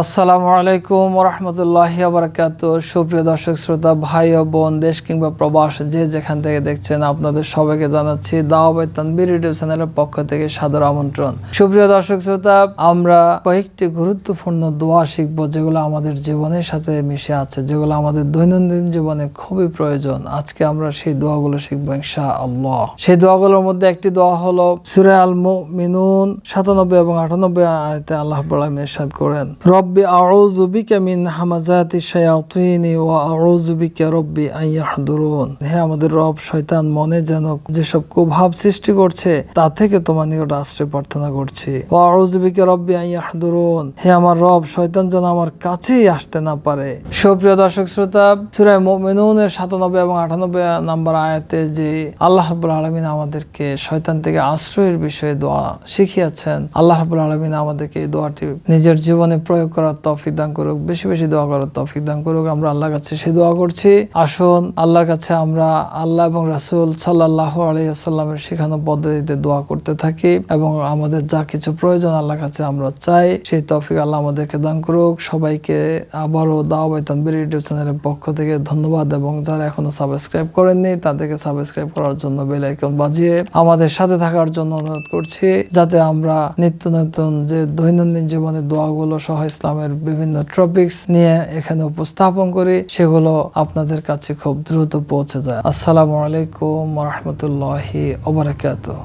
আসসালামু আলাইকুম রহমতুল্লাহ বারাকাত সুপ্রিয় দর্শক, শ্রোতা, ভাই ও বোন, দেশ কিংবা প্রবাস, যে যেখান থেকে দেখছেন, আপনাদের সবাইকে জানাচ্ছি দাওয়াবাই তানবির ইউটিউব চ্যানেলের পক্ষ থেকে সাদর আমন্ত্রণ। সুপ্রিয় দর্শক, শ্রোতা, আমরা কয়েকটি গুরুত্বপূর্ণ দোয়া শিখব, যেগুলো আমাদের জীবনের সাথে মিশে আছে, যেগুলো আমাদের দৈনন্দিন জীবনে খুবই প্রয়োজন। আজকে আমরা সেই দোয়াগুলো শিখব ইনশা আল্লাহ সেই দোয়াগুলোর মধ্যে একটি দোয়া হলো সুরে আল মিনুন সাতানব্বই এবং আটানব্বই আয়তে আল্লাহ বলাম ইরশাদ করেন রব্বি মিন রব্বি হে আমাদের রব, শয়তান মনে যেন কুভাব সৃষ্টি করছে, তা থেকে তোমার নিকট আশ্রয় প্রার্থনা করছি। রব্বি হে আমার রব, শয়তান যেন আমার কাছেই আসতে না পারে। সুপ্রিয় দর্শক শ্রোতা মুমিনুনের 97 এবং 98 নাম্বার আয়াতে যে আল্লাহ রাব্বুল আলামিন আমাদেরকে শয়তান থেকে আশ্রয়ের বিষয়ে দোয়া শিখিয়েছেন, আল্লাহ রাব্বুল আলামিন আমাদেরকে এই দোয়াটি নিজের জীবনে প্রয়োগ করার তৌফিক দান করুক, বেশি বেশি দোয়া করার তৌফিক দান করুক। আমরা আল্লাহর কাছে সে দোয়া করছি। আসুন, আল্লাহর কাছে আমরা আল্লাহ এবং রাসূল সাল্লাল্লাহু আলাইহি শেখানো পদ্ধতিতে দোয়া করতে থাকি এবং আমাদের যা কিছু প্রয়োজন আল্লাহর কাছে আমরা চাই। সেই তৌফিক আল্লাহ আমাদেরকে দান করুক। সবাইকে আবারও দাওয়াবাই তানবির ইউটিউব চ্যানেলের পক্ষ থেকে ধন্যবাদ এবং যারা এখনও সাবস্ক্রাইব করেননি, তাদেরকে সাবস্ক্রাইব করার জন্য বেল আইকন বাজিয়ে আমাদের সাথে থাকার জন্য অনুরোধ করছি। যাতে আমরা নিত্য নতুন যে দৈনন্দিন জীবনে দোয়াগুলো সহ ইসলামের বিভিন্ন টপিকস নিয়ে এখানে উপস্থাপন করি, সেগুলো আপনাদের কাছে খুব দ্রুত পৌঁছে যায়। আসসালামু আলাইকুম রহমতুল্লাহি ওবরাকাতুহ